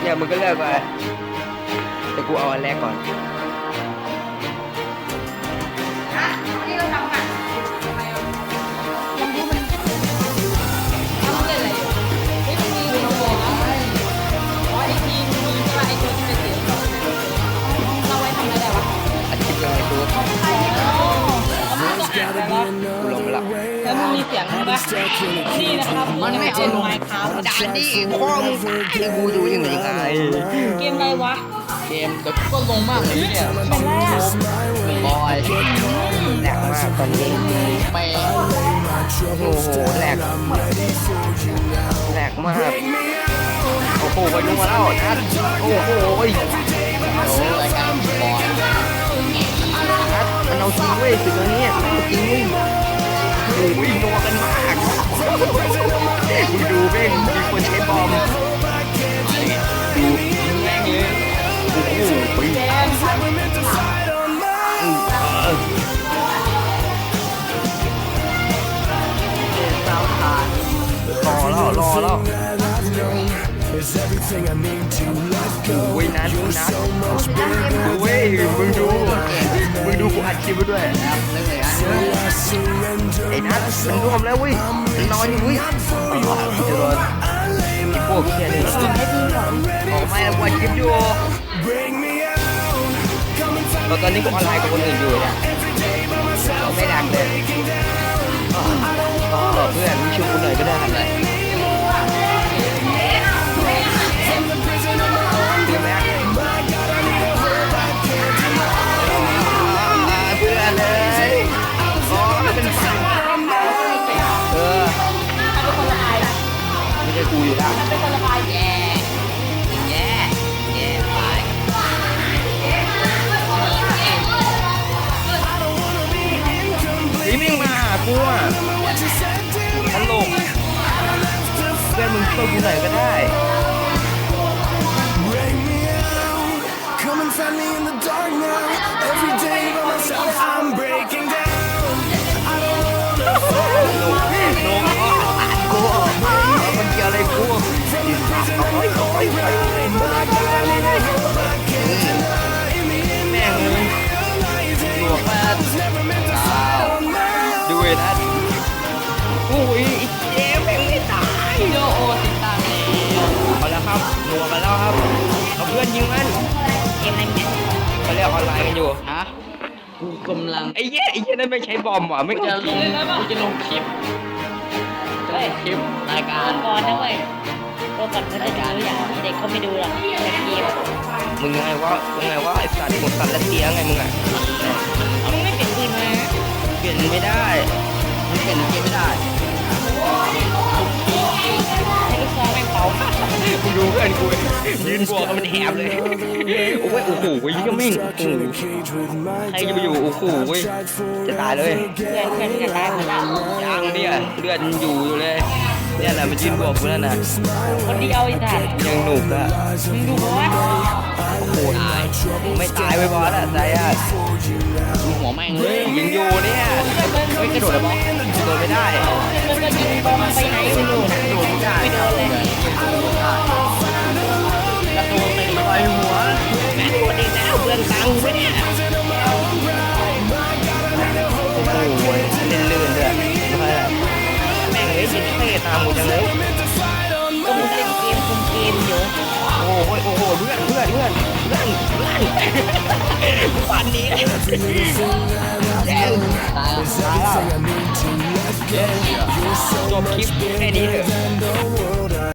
เนี่ยมึงก็เลือกไปแต่กูเอาอันแรกก่อน ลงไปละแล้วมันมีเสียงใช่ปะนี่นะครับมันไม่เอาไมค์ครับด่านดิพ่อมึงตายที่กูดูยังไงไงเกมอะไรวะ เกมแต่ก็ลงมากเลยเนี่ยเป็นแรกบอยแหลกมากตอนนี้ไปโอ้โหแหลกแหลกมากโอ้โหไปดูมาแล้วนะโอ้โห มึงดูเว้ยมีคนใช้บอมดูแม่งเลยโอ้โหไปแกนรอแล้วรอแล้วโอ้ยนัดนัดโอ้ยมึงดูมึงดู กูอัดคลิปไว้ด้วยครับเรื่องเลยอะไอ้นัทมันรวมแล้วเว้ยมันนอนอยู่เว้ยไอ้หวานจะโดนไอ้พวกเคียนี่ออกมาแล้วกูอัดคลิปอยู่แล้วตอนนี้กูออนไลน์กับคนอื่นอยู่เนี่ยเราไม่ดังเลยอ๋ออ๋อเพื่อนมึงช่วยกูหน่อยก็ได้ อยู่แล้วเป็นคนละอายแย่แย่แย่ไปนี่มึงมาหากูอะตลกเพื่อนมึงช่วยกูหน่อยก็ได้ เลยหนวกมากอ้าวดูไอ้นัทโอ้ยเจ๊แม่งไม่ตายโยโอติดตามแล้วเอาแล้วครับหนัวมาแล้วครับเอาเพื่อนยิงมันเกมอะไรเนี่ยเขาเรียกออนไลน์กันอยู่ฮะกูกำลังไอ้เหี้ยไอ้เหี้ยนั่นไม่ใช้บอมว่ะไม่จะลงจะลงคลิป จะลงคลิปรายการก่อนนะเว้ยตัวก่อนเขาจะดูอย่างเด็กเขาไม่ดูหรอกแต่เกมมึงไงวะมึงไงวะไอ้สัตว์หมดสัตว์และเสียไงมึงอะมึงไม่เปลี่ยนปืนมาเปลี่ยนไม่ได้มึงเปลี่ยนเกมไม่ได้ นบวกกับมันแอบเลยโอ้ยโอ้โหยิงก็มิ่งโอ้โห cage with my ใครจะไปอยู่โอ้โหเว้ยจะตายเลยเพื่อนเพื่อนจะตายหมดแล้วยังเนี่ยเลือดยังอยู่อยู่เลยเนี่ยแหละมันยืนบวกกูนั่นน่ะคนเดียวไอ้สัตว์ยังหนุกอะมึงดูบอสโอ้โหตายไม่ตายไว้บอสอะใจอะดูหัวแม่งเลยยิงอยู่เนี่ยเฮ้ยกระโดดได้ปะกระโดดไม่ได้มันก็ยิงบอลไปไหนไม่รู้ ยิงเท่ตามกูจังเลยก็มึงเล่นเกมคุมเกมอยู่โอ้โหโอ้โหเพื่อนเพื่อนเพื่อนเพื่อนเพื่อนปันนี้แย่ตายแล้วตายแล้วจบคลิปแค่นี้เถอะ